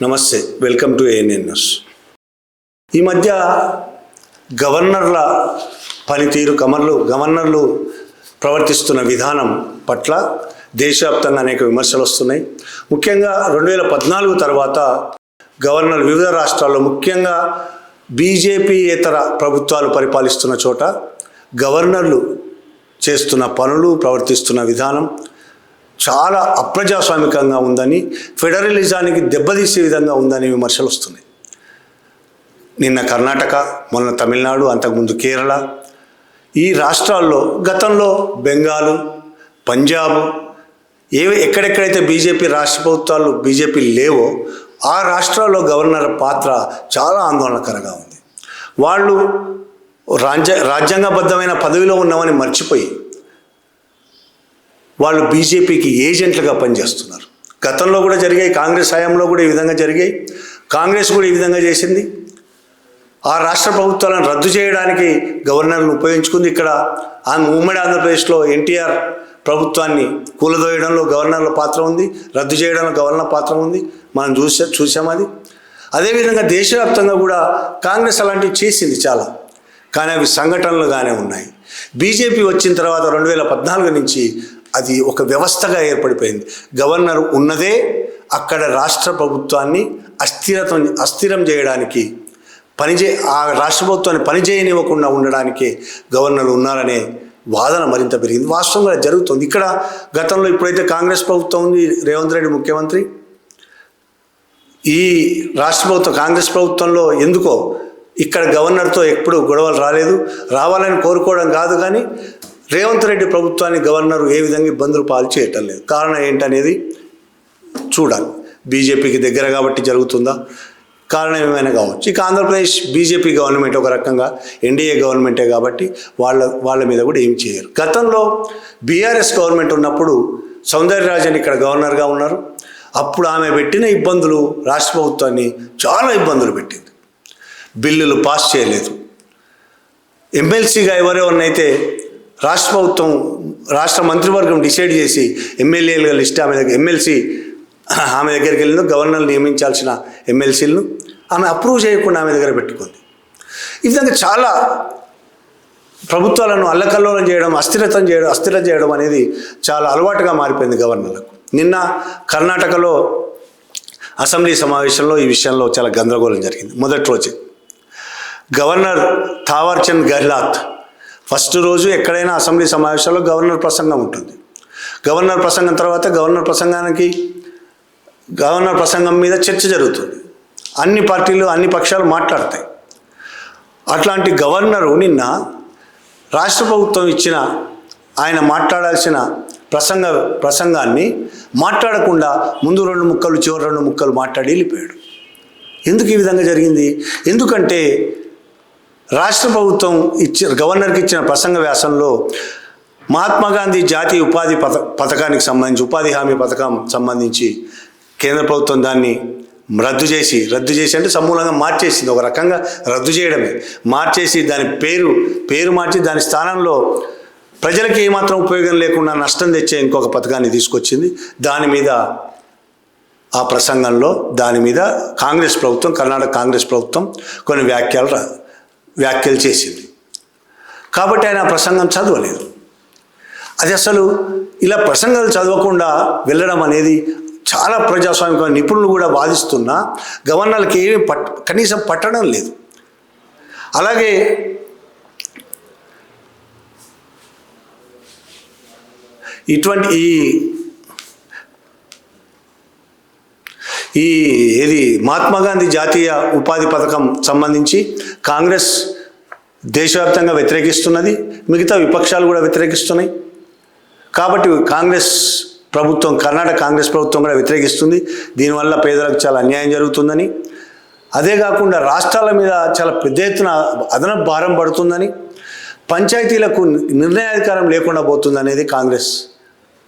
నమస్తే welcome to ANN news ఈ మధ్య గవర్నర్ల పనితీరు కమర్లు గవర్నర్లు ప్రవర్తిస్తున్న విధానం పట్ల దేశవ్యాప్తంగా అనేక విమర్శలు వస్తున్నాయి. ముఖ్యంగా రెండు వేల పద్నాలుగు తర్వాత గవర్నర్ వివిధ రాష్ట్రాల్లో ముఖ్యంగా బీజేపీయేతర ప్రభుత్వాలు పరిపాలిస్తున్న చోట గవర్నర్లు చేస్తున్న పనులు ప్రవర్తిస్తున్న విధానం చాలా అప్రజాస్వామికంగా ఉందని ఫెడరలిజానికి దెబ్బతీసే విధంగా ఉందని విమర్శలు వస్తున్నాయి. నిన్న కర్ణాటక మొన్న తమిళనాడు అంతకుముందు కేరళ. ఈ రాష్ట్రాల్లో గతంలో బెంగాలు పంజాబ్ ఏవి ఎక్కడెక్కడైతే బీజేపీ రాష్ట్ర ప్రభుత్వాలు బీజేపీ లేవో ఆ రాష్ట్రాల్లో గవర్నర్ పాత్ర చాలా ఆందోళనకరంగా ఉంది. వాళ్ళు రాజ్య రాజ్యాంగబద్ధమైన పదవిలో ఉన్నామని మర్చిపోయి వాళ్ళు బీజేపీకి ఏజెంట్లుగా పనిచేస్తున్నారు. గతంలో కూడా జరిగాయి కాంగ్రెస్ హయాంలో కూడా ఈ విధంగా జరిగాయి. కాంగ్రెస్ కూడా ఈ విధంగా చేసింది. ఆ రాష్ట్ర ప్రభుత్వాలను రద్దు చేయడానికి గవర్నర్ను ఉపయోగించుకుంది ఇక్కడ. ఆమె ఉమ్మడి ఆంధ్రప్రదేశ్లో ఎన్టీఆర్ ప్రభుత్వాన్ని కూలదోయడంలో గవర్నర్ల పాత్ర ఉంది రద్దు చేయడంలో గవర్నర్ పాత్ర ఉంది. మనం చూసా చూసాం అది. అదేవిధంగా దేశవ్యాప్తంగా కూడా కాంగ్రెస్ అలాంటివి చేసింది చాలా. కానీ అవి సంఘటనలుగానే ఉన్నాయి. బీజేపీ వచ్చిన తర్వాత రెండు వేల పద్నాలుగు నుంచి అది ఒక వ్యవస్థగా ఏర్పడిపోయింది. గవర్నర్ ఉన్నదే అక్కడ రాష్ట్ర ప్రభుత్వాన్ని అస్థిరతం అస్థిరం చేయడానికి పనిచే ఆ రాష్ట్ర ప్రభుత్వాన్ని పనిచేయనివ్వకుండా ఉండడానికే గవర్నర్ ఉన్నారనే వాదన మరింత పెరిగింది. వాస్తవంగా జరుగుతుంది. ఇక్కడ గతంలో ఇప్పుడైతే కాంగ్రెస్ ప్రభుత్వం ఉంది రేవంత్ రెడ్డి ముఖ్యమంత్రి. ఈ రాష్ట్ర ప్రభుత్వం కాంగ్రెస్ ప్రభుత్వంలో ఎందుకో ఇక్కడ గవర్నర్తో ఎప్పుడు గొడవలు రాలేదు. రావాలని కోరుకోవడం కాదు కానీ రేవంత్ రెడ్డి ప్రభుత్వాన్ని గవర్నర్ ఏ విధంగా ఇబ్బందులు పాలు చేయటం లేదు. కారణం ఏంటనేది చూడాలి. బీజేపీకి దగ్గర కాబట్టి జరుగుతుందా? కారణం ఏమైనా కావచ్చు. ఇక ఆంధ్రప్రదేశ్ బీజేపీ గవర్నమెంట్ ఒక రకంగా ఎన్డీఏ గవర్నమెంటే కాబట్టి వాళ్ళ వాళ్ళ మీద కూడా ఏం చేయరు. గతంలో బీఆర్ఎస్ గవర్నమెంట్ ఉన్నప్పుడు సౌందర్యరాజన్ ఇక్కడ గవర్నర్గా ఉన్నారు. అప్పుడు ఆమె పెట్టిన ఇబ్బందులు రాష్ట్ర ప్రభుత్వాన్ని చాలా ఇబ్బందులు పెట్టింది. బిల్లులు పాస్ చేయలేదు. ఎమ్మెల్సీగా ఎవరెవరినైతే రాష్ట్ర ప్రభుత్వం రాష్ట్ర మంత్రివర్గం డిసైడ్ చేసి ఎమ్మెల్యేలుగా లిస్ట్ ఆమె దగ్గర ఎమ్మెల్సీ ఆమె దగ్గరికి వెళ్ళిందో గవర్నర్ నియమించాల్సిన ఎమ్మెల్సీలను ఆమె అప్రూవ్ చేయకుండా ఆమె దగ్గర పెట్టుకుంది. ఈ విధంగా చాలా ప్రభుత్వాలను అల్లకల్లోలం చేయడం అస్థిరతం చేయడం అస్థిరం చేయడం అనేది చాలా అలవాటుగా మారిపోయింది గవర్నర్లకు. నిన్న కర్ణాటకలో అసెంబ్లీ సమావేశంలో ఈ విషయంలో చాలా గందరగోళం జరిగింది. మొదటి రోజు గవర్నర్ థావర్చంద్ గెహ్లాత్ ఫస్ట్ రోజు ఎక్కడైనా అసెంబ్లీ సమావేశాల్లో గవర్నర్ ప్రసంగం ఉంటుంది. గవర్నర్ ప్రసంగం తర్వాత గవర్నర్ ప్రసంగానికి గవర్నర్ ప్రసంగం మీద చర్చ జరుగుతుంది. అన్ని పార్టీలు అన్ని పక్షాలు మాట్లాడతాయి. అట్లాంటి గవర్నరు నిన్న రాష్ట్ర ప్రభుత్వం ఇచ్చిన ఆయన మాట్లాడాల్సిన ప్రసంగ ప్రసంగాన్ని మాట్లాడకుండా ముందు రెండు ముక్కలు చివరి రెండు ముక్కలు మాట్లాడి వెళ్ళిపోయాడు. ఎందుకు ఈ విధంగా జరిగింది? ఎందుకంటే రాష్ట్ర ప్రభుత్వం ఇచ్చిన గవర్నర్కి ఇచ్చిన ప్రసంగ వ్యాసంలో మహాత్మా గాంధీ జాతీయ ఉపాధి పథ పథకానికి సంబంధించి ఉపాధి హామీ పథకం సంబంధించి కేంద్ర ప్రభుత్వం దాన్ని రద్దు చేసి రద్దు చేసి అంటే సమూలంగా మార్చేసింది. ఒక రకంగా రద్దు చేయడమే. మార్చేసి దాని పేరు పేరు మార్చి దాని స్థానంలో ప్రజలకు ఏమాత్రం ఉపయోగం లేకుండా నష్టం తెచ్చే ఇంకొక పథకాన్ని తీసుకొచ్చింది. దాని మీద ఆ ప్రసంగంలో దాని మీద కాంగ్రెస్ ప్రభుత్వం కర్ణాటక కాంగ్రెస్ ప్రభుత్వం కొన్ని వ్యాఖ్యలు వ్యాఖ్యలు చేసింది. కాబట్టి ఆయన ప్రసంగం చదవలేదు. అది అసలు ఇలా ప్రసంగాలు చదవకుండా వెళ్ళడం అనేది చాలా ప్రజాస్వామిక నిపుణులు కూడా వాదిస్తున్నా గవర్నర్కి ఏమీ పట్ కనీసం పట్టడం లేదు. అలాగే ఇటువంటి ఈ ఈ ఇది మహాత్మా గాంధీ జాతీయ ఉపాధి పథకం సంబంధించి కాంగ్రెస్ దేశవ్యాప్తంగా వ్యతిరేకిస్తున్నది మిగతా విపక్షాలు కూడా వ్యతిరేకిస్తున్నాయి. కాబట్టి కాంగ్రెస్ ప్రభుత్వం కర్ణాటక కాంగ్రెస్ ప్రభుత్వం కూడా వ్యతిరేకిస్తుంది. దీనివల్ల పేదలకు చాలా అన్యాయం జరుగుతుందని. అదే కాకుండా రాష్ట్రాల మీద చాలా పెద్ద ఎత్తున అదనపు భారం పడుతుందని. పంచాయతీలకు నిర్ణయాధికారం లేకుండా పోతుందనేది కాంగ్రెస్.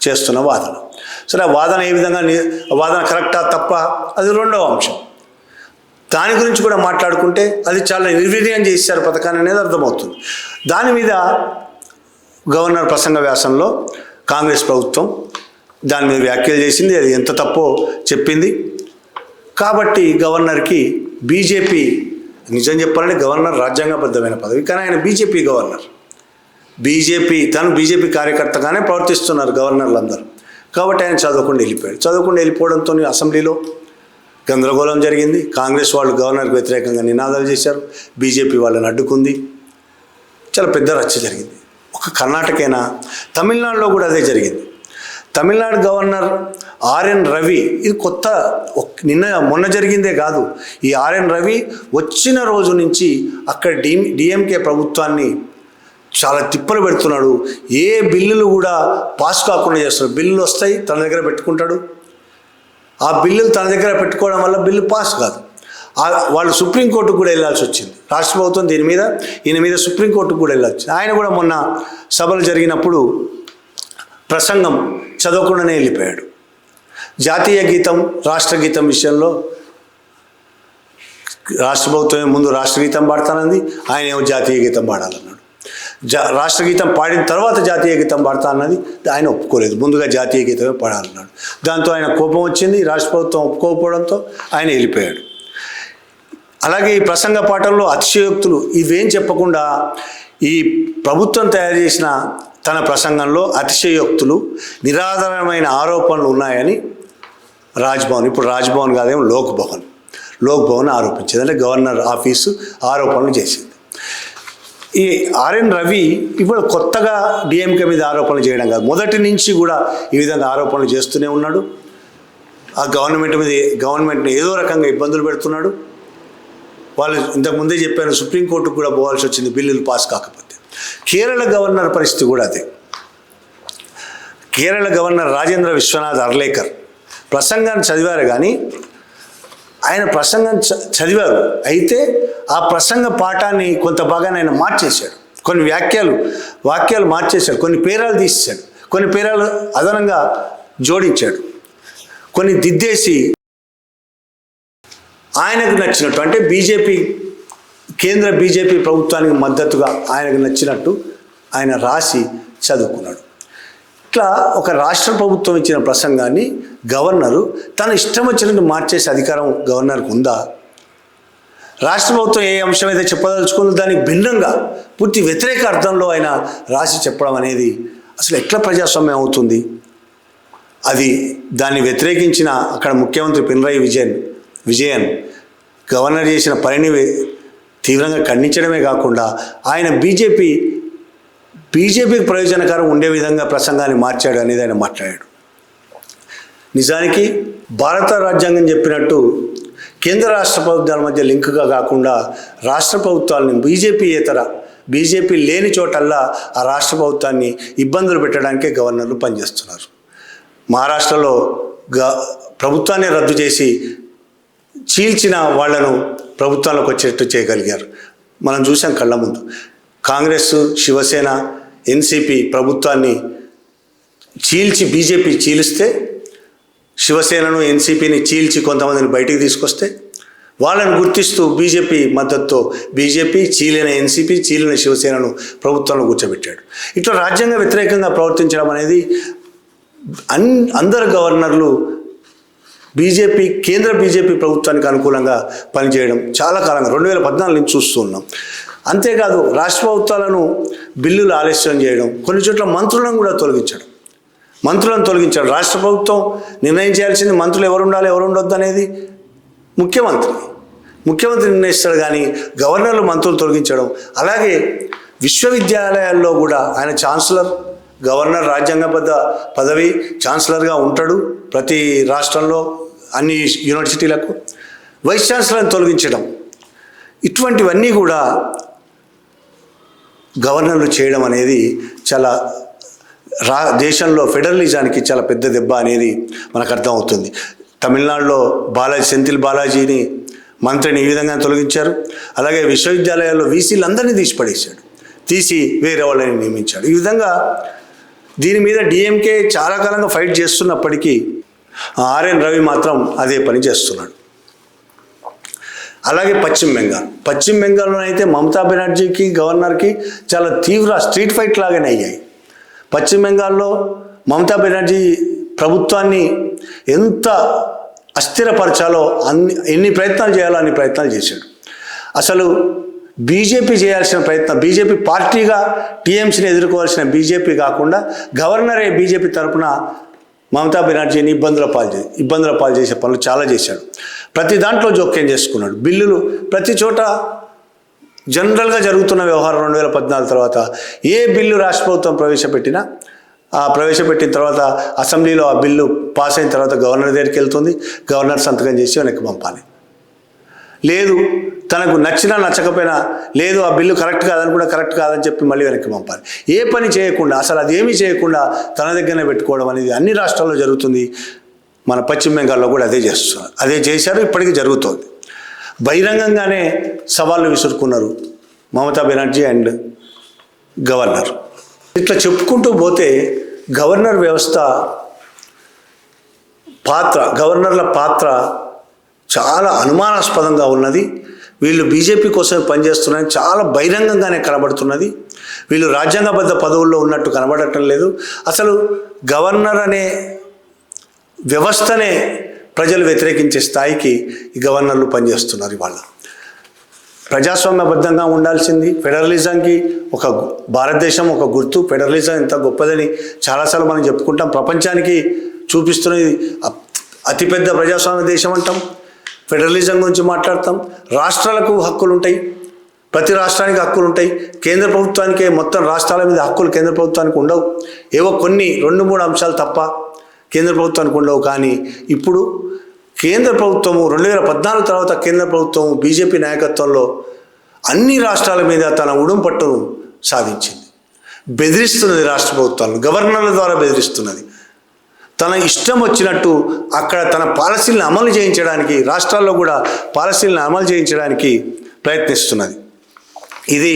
చేస్తున్న వాదన. సరే ఆ వాదన ఏ విధంగా వాదన కరెక్టా తప్ప? అది రెండవ అంశం. దాని గురించి కూడా మాట్లాడుకుంటే అది చాలా నిర్వీర్యం చేశారు పథకాన్ని అనేది అర్థమవుతుంది. దాని మీద గవర్నర్ ప్రసంగ వ్యాసంలో కాంగ్రెస్ ప్రభుత్వం దాని మీద వ్యాఖ్యలు చేసింది అది ఎంత తప్పో చెప్పింది. కాబట్టి గవర్నర్కి బీజేపీ నిజం చెప్పాలంటే గవర్నర్ రాజ్యాంగబద్ధమైన పదవి కానీ ఆయన బీజేపీ గవర్నర్. బీజేపీ తను బీజేపీ కార్యకర్తగానే ప్రవర్తిస్తున్నారు గవర్నర్లు అందరూ కాబట్టి ఆయన చదవకుండా వెళ్ళిపోయాడు. చదవకుండా వెళ్ళిపోవడంతో అసెంబ్లీలో గందరగోళం జరిగింది. కాంగ్రెస్ వాళ్ళు గవర్నర్కి వ్యతిరేకంగా నినాదాలు చేశారు. బీజేపీ వాళ్ళని అడ్డుకుంది. చాలా పెద్ద రచ్చ జరిగింది. ఒక కర్ణాటకేనా తమిళనాడులో కూడా అదే జరిగింది. తమిళనాడు గవర్నర్ ఆర్ఎన్ రవి ఇది కొత్త నిన్న మొన్న జరిగిందే కాదు. ఈ ఆర్ఎన్ రవి వచ్చిన రోజు నుంచి అక్కడ డి డిఎంకే ప్రభుత్వాన్ని చాలా తిప్పలు పెడుతున్నాడు. ఏ బిల్లులు కూడా పాస్ కాకుండా చేస్తున్నాడు. బిల్లులు వస్తాయి తన దగ్గర పెట్టుకుంటాడు. ఆ బిల్లులు తన దగ్గర పెట్టుకోవడం వల్ల బిల్లు పాస్ కాదు. వాళ్ళు సుప్రీంకోర్టుకు కూడా వెళ్ళాల్సి వచ్చింది. రాష్ట్ర ప్రభుత్వం దీని మీద ఈయన మీద సుప్రీంకోర్టుకు కూడా వెళ్ళాల్సి ఆయన కూడా మొన్న సభలు జరిగినప్పుడు ప్రసంగం చదవకుండానే వెళ్ళిపోయాడు. జాతీయ గీతం రాష్ట్ర గీతం విషయంలో రాష్ట్ర ప్రభుత్వమే ముందు రాష్ట్ర గీతం పాడతానంది. ఆయన ఏమో జాతీయ గీతం పాడాలన్నాడు. జా రాష్ట్ర గీతం పాడిన తర్వాత జాతీయ గీతం పాడతా అన్నది ఆయన ఒప్పుకోలేదు. ముందుగా జాతీయ గీతమే పాడాలన్నాడు. దాంతో ఆయన కోపం వచ్చింది. రాష్ట్ర ప్రభుత్వం ఒప్పుకోకపోవడంతో ఆయన వెళ్ళిపోయాడు. అలాగే ఈ ప్రసంగ పాఠంలో అతిశయోక్తులు ఇవేం చెప్పకుండా ఈ ప్రభుత్వం తయారు చేసిన తన ప్రసంగంలో అతిశయోక్తులు నిరాధారమైన ఆరోపణలు ఉన్నాయని రాజ్భవన్ ఇప్పుడు రాజ్భవన్ కాదేమో లోక్భవన్ లోక్భవన్ ఆరోపించింది. అంటే గవర్నర్ ఆఫీసు ఆరోపణలు చేసింది. ఈ ఆర్ఎన్ రవి ఇప్పుడు కొత్తగా డిఎంకే మీద ఆరోపణలు చేయడం కాదు. మొదటి నుంచి కూడా ఈ విధంగా ఆరోపణలు చేస్తూనే ఉన్నాడు. ఆ గవర్నమెంట్ మీద గవర్నమెంట్ని ఏదో రకంగా ఇబ్బందులు పెడుతున్నాడు. వాళ్ళు ఇంతకుముందే చెప్పాను సుప్రీంకోర్టుకు కూడా పోవాల్సి వచ్చింది బిల్లులు పాస్ కాకపోతే. కేరళ గవర్నర్ పరిస్థితి కూడా అదే. కేరళ గవర్నర్ రాజేంద్ర విశ్వనాథ్ అర్లేకర్ ప్రసంగాన్ని చదివారు కానీ ఆయన ప్రసంగం చ- చదివారు. అయితే ఆ ప్రసంగ పాఠాన్ని కొంత భాగాన్ని ఆయన మార్చేశాడు. కొన్ని వ్యాఖ్యలు వాక్యాలు మార్చేశాడు. కొన్ని పేరాలు తీసేశాడు. కొన్ని పేరాలు అదనంగా జోడించాడు. కొన్ని దిద్దేసి ఆయనకు నచ్చినట్టు అంటే బీజేపీ కేంద్ర బీజేపీ ప్రభుత్వానికి మద్దతుగా ఆయనకు నచ్చినట్టు ఆయన రాసి చదువుకున్నాడు. ఇట్లా ఒక రాష్ట్ర ప్రభుత్వం ఇచ్చిన ప్రసంగాన్ని గవర్నరు తన ఇష్టం వచ్చినట్టు మార్చేసే అధికారం గవర్నర్కు ఉందా? రాష్ట్ర ప్రభుత్వం ఏ అంశం అయితే చెప్పదలుచుకుందో దానికి భిన్నంగా పూర్తి వ్యతిరేక అర్థంలో ఆయన రాసి చెప్పడం అనేది అసలు ఎట్లా ప్రజాస్వామ్యం అవుతుంది? అది దాన్ని వ్యతిరేకించిన అక్కడ ముఖ్యమంత్రి పినరాయి విజయన్ విజయన్ గవర్నర్ చేసిన పనిని తీవ్రంగా ఖండించడమే కాకుండా ఆయన బీజేపీ బీజేపీకి ప్రయోజనకరం ఉండే విధంగా ప్రసంగాన్ని మార్చాడు అనేది ఆయన మాట్లాడాడు. నిజానికి భారత రాజ్యాంగం చెప్పినట్టు కేంద్ర రాష్ట్ర ప్రభుత్వాల మధ్య లింకుగా కాకుండా రాష్ట్ర ప్రభుత్వాలని బీజేపీయేతర బీజేపీ లేని చోటల్లా ఆ రాష్ట్ర ప్రభుత్వాన్ని ఇబ్బందులు పెట్టడానికే గవర్నర్లు పనిచేస్తున్నారు. మహారాష్ట్రలో గ ప్రభుత్వాన్ని రద్దు చేసి చీల్చిన వాళ్ళను ప్రభుత్వంలోకి వచ్చేట్టు చేయగలిగారు. మనం చూసాం కళ్ళ ముందు. కాంగ్రెస్ శివసేన ఎన్సిపి ప్రభుత్వాన్ని చీల్చి బీజేపీ చీలిస్తే శివసేనను ఎన్సీపీని చీల్చి కొంతమందిని బయటికి తీసుకొస్తే వాళ్ళని గుర్తిస్తూ బీజేపీ మద్దతుతో బీజేపీ చీలిన ఎన్సీపీ చీలిన శివసేనను ప్రభుత్వంలో కూర్చోబెట్టాడు. ఇట్లా రాజ్యాంగ వ్యతిరేకంగా ప్రవర్తించడం అనేది అన్ అందరు గవర్నర్లు బీజేపీ కేంద్ర బీజేపీ ప్రభుత్వానికి అనుకూలంగా పనిచేయడం చాలా కాలంగా రెండు వేల పద్నాలుగు నుంచి చూస్తూ ఉన్నాం. అంతేకాదు రాష్ట్ర ప్రభుత్వాలను బిల్లులు ఆలస్యం చేయడం కొన్ని చోట్ల మంత్రులను కూడా తొలగించడం. మంత్రులను తొలగించాడు. రాష్ట్ర ప్రభుత్వం నిర్ణయం చేయాల్సింది మంత్రులు ఎవరు ఉండాలి ఎవరు ఉండొద్దు అనేది ముఖ్యమంత్రి. ముఖ్యమంత్రి నిర్ణయిస్తాడు కానీ గవర్నర్లు మంత్రులు తొలగించడం. అలాగే విశ్వవిద్యాలయాల్లో కూడా ఆయన ఛాన్సలర్ గవర్నర్ రాజ్యాంగబద్ధ పదవి ఛాన్సలర్గా ఉంటాడు ప్రతి రాష్ట్రంలో అన్ని యూనివర్సిటీలకు. వైస్ ఛాన్సలర్ని తొలగించడం. ఇటువంటివన్నీ కూడా గవర్నర్లు చేయడం అనేది చాలా రా దేశంలో ఫెడరలిజానికి చాలా పెద్ద దెబ్బ అనేది మనకు అర్థమవుతుంది. తమిళనాడులో బాలాజీ సెంతిల్ బాలాజీని మంత్రిని ఈ విధంగా తొలగించారు? అలాగే విశ్వవిద్యాలయాల్లో వీసీలందరినీ తీసిపడేశాడు. తీసి వేరే వాళ్ళని నియమించాడు. ఈ విధంగా దీని మీద డిఎంకే చాలా కాలంగా ఫైట్ చేస్తున్నప్పటికీ ఆర్ఎన్ రవి మాత్రం అదే పని చేస్తున్నాడు. అలాగే పశ్చిమ బెంగాల్. పశ్చిమ బెంగాల్లో అయితే మమతా బెనర్జీకి గవర్నర్కి చాలా తీవ్ర స్ట్రీట్ ఫైట్ లాగానే అయ్యాయి. పశ్చిమ బెంగాల్లో మమతా బెనర్జీ ప్రభుత్వాన్ని ఎంత అస్థిరపరచాలో అన్ని ఎన్ని ప్రయత్నాలు చేయాలో అన్ని ప్రయత్నాలు చేశాడు. అసలు బీజేపీ చేయాల్సిన ప్రయత్నం బీజేపీ పార్టీగా టీఎంసీని ఎదుర్కోవాల్సిన బీజేపీ కాకుండా గవర్నరే బీజేపీ తరఫున మమతా బెనర్జీని ఇబ్బందుల పాలు ఇబ్బందుల పాలు చేసే పనులు చాలా చేశాడు. ప్రతి దాంట్లో జోక్యం చేసుకున్నాడు. బిల్లులు ప్రతి చోట జనరల్గా జరుగుతున్న వ్యవహారం రెండు వేల పద్నాలుగు తర్వాత ఏ బిల్లు రాష్ట్ర ప్రభుత్వం ప్రవేశపెట్టినా ఆ ప్రవేశపెట్టిన తర్వాత అసెంబ్లీలో ఆ బిల్లు పాస్ అయిన తర్వాత గవర్నర్ దగ్గరికి వెళ్తుంది గవర్నర్ సంతకం చేసి వెనక్కి పంపాలి. లేదు తనకు నచ్చినా నచ్చకపోయినా లేదు ఆ బిల్లు కరెక్ట్ కాదని కూడా కరెక్ట్ కాదని చెప్పి మళ్ళీ వెనక్కి పంపాలి. ఏ పని చేయకుండా అసలు అదేమీ చేయకుండా తన దగ్గరనే పెట్టుకోవడం అనేది అన్ని రాష్ట్రాల్లో జరుగుతుంది. మన పశ్చిమ బెంగాల్లో కూడా అదే చేస్తున్నారు. అదే చేశారు ఇప్పటికీ జరుగుతోంది. బహిరంగంగానే సవాళ్ళు విసురుకున్నారు మమతా బెనర్జీ అండ్ గవర్నర్. ఇట్లా చెప్పుకుంటూ పోతే గవర్నర్ వ్యవస్థ పాత్ర గవర్నర్ల పాత్ర చాలా అనుమానాస్పదంగా ఉన్నది. వీళ్ళు బీజేపీ కోసం పనిచేస్తున్నారని చాలా బహిరంగంగానే కనబడుతున్నది. వీళ్ళు రాజ్యాంగబద్ధ పదవుల్లో ఉన్నట్టు కనబడటం లేదు. అసలు గవర్నర్ అనే వ్యవస్థనే ప్రజలు వ్యతిరేకించే స్థాయికి ఈ గవర్నర్లు పనిచేస్తున్నారు ఇవాళ. ప్రజాస్వామ్యబద్ధంగా ఉండాల్సింది ఫెడరలిజంకి ఒక భారతదేశం ఒక గుర్తు. ఫెడరలిజం ఎంత గొప్పదని చాలాసార్లు మనం చెప్పుకుంటాం. ప్రపంచానికి చూపిస్తున్నది అతిపెద్ద ప్రజాస్వామ్య దేశం అంటాం. ఫెడరలిజం గురించి మాట్లాడతాం. రాష్ట్రాలకు హక్కులు ఉంటాయి ప్రతి రాష్ట్రానికి హక్కులు ఉంటాయి కేంద్ర ప్రభుత్వానికే మొత్తం రాష్ట్రాల మీద హక్కులు కేంద్ర ప్రభుత్వానికి ఉండవు. ఏవో కొన్ని రెండు మూడు అంశాలు తప్ప కేంద్ర ప్రభుత్వానికి ఉండవు. కానీ ఇప్పుడు కేంద్ర ప్రభుత్వము రెండు వేల పద్నాలుగు తర్వాత కేంద్ర ప్రభుత్వం బీజేపీ నాయకత్వంలో అన్ని రాష్ట్రాల మీద తన ఉడుం పట్టును సాధించింది. బెదిరిస్తున్నది రాష్ట్ర ప్రభుత్వాలను గవర్నర్ల ద్వారా బెదిరిస్తున్నది. తన ఇష్టం వచ్చినట్టు అక్కడ తన పాలసీలను అమలు చేయించడానికి రాష్ట్రాల్లో కూడా పాలసీలను అమలు చేయించడానికి ప్రయత్నిస్తున్నది. ఇది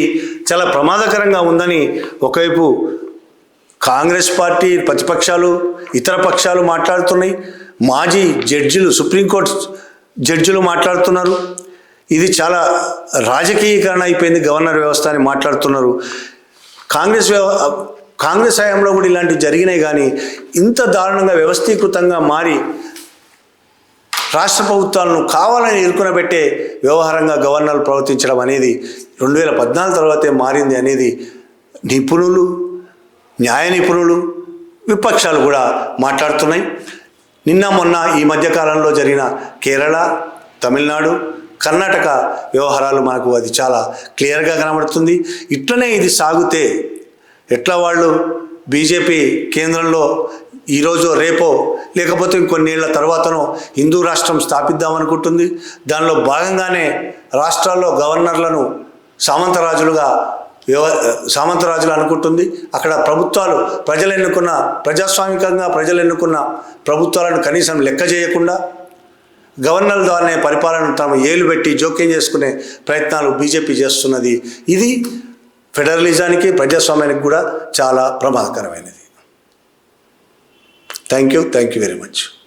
చాలా ప్రమాదకరంగా ఉందని ఒకవైపు కాంగ్రెస్ పార్టీ ప్రతిపక్షాలు ఇతర పక్షాలు మాట్లాడుతున్నాయి. మాజీ జడ్జిలు సుప్రీంకోర్టు జడ్జిలు మాట్లాడుతున్నారు. ఇది చాలా రాజకీయకరణ అయిపోయింది. గవర్నర్ వ్యవస్థ అని మాట్లాడుతున్నారు. కాంగ్రెస్ వ్యవ కాంగ్రెస్ హయాంలో కూడా ఇలాంటివి జరిగినాయి కానీ ఇంత దారుణంగా వ్యవస్థీకృతంగా మారి రాష్ట్ర ప్రభుత్వాలను కావాలని ఇరుకునబెట్టే వ్యవహారంగా గవర్నర్లు ప్రవర్తించడం అనేది రెండు వేల పద్నాలుగు తర్వాతే మారింది అనేది నిపుణులు న్యాయ నిపుణులు విపక్షాలు కూడా మాట్లాడుతున్నాయి. నిన్న మొన్న ఈ మధ్యకాలంలో జరిగిన కేరళ తమిళనాడు కర్ణాటక వ్యవహారాలు మనకు అది చాలా క్లియర్గా కనబడుతుంది. ఇట్లనే ఇది సాగితే ఎట్లా వాళ్ళు బీజేపీ కేంద్రంలో ఈరోజు రేపో లేకపోతే ఇంకొన్నేళ్ళ తర్వాతనో హిందూ రాష్ట్రం స్థాపిద్దామనుకుంటుంది. దానిలో భాగంగానే రాష్ట్రాల్లో గవర్నర్లను సామంతరాజులుగా వ్యవ సామంతరాజులు అనుకుంటుంది. అక్కడ ప్రభుత్వాలు ప్రజలు ఎన్నుకున్న ప్రజాస్వామికంగా ప్రజలు ఎన్నుకున్న ప్రభుత్వాలను కనీసం లెక్క చేయకుండా గవర్నర్ ద్వారానే పరిపాలన తమ ఏలు పెట్టి జోక్యం చేసుకునే ప్రయత్నాలు బీజేపీ చేస్తున్నది. ఇది ఫెడరలిజానికి ప్రజాస్వామ్యానికి కూడా చాలా ప్రమాదకరమైనది. Thank you thank you very much.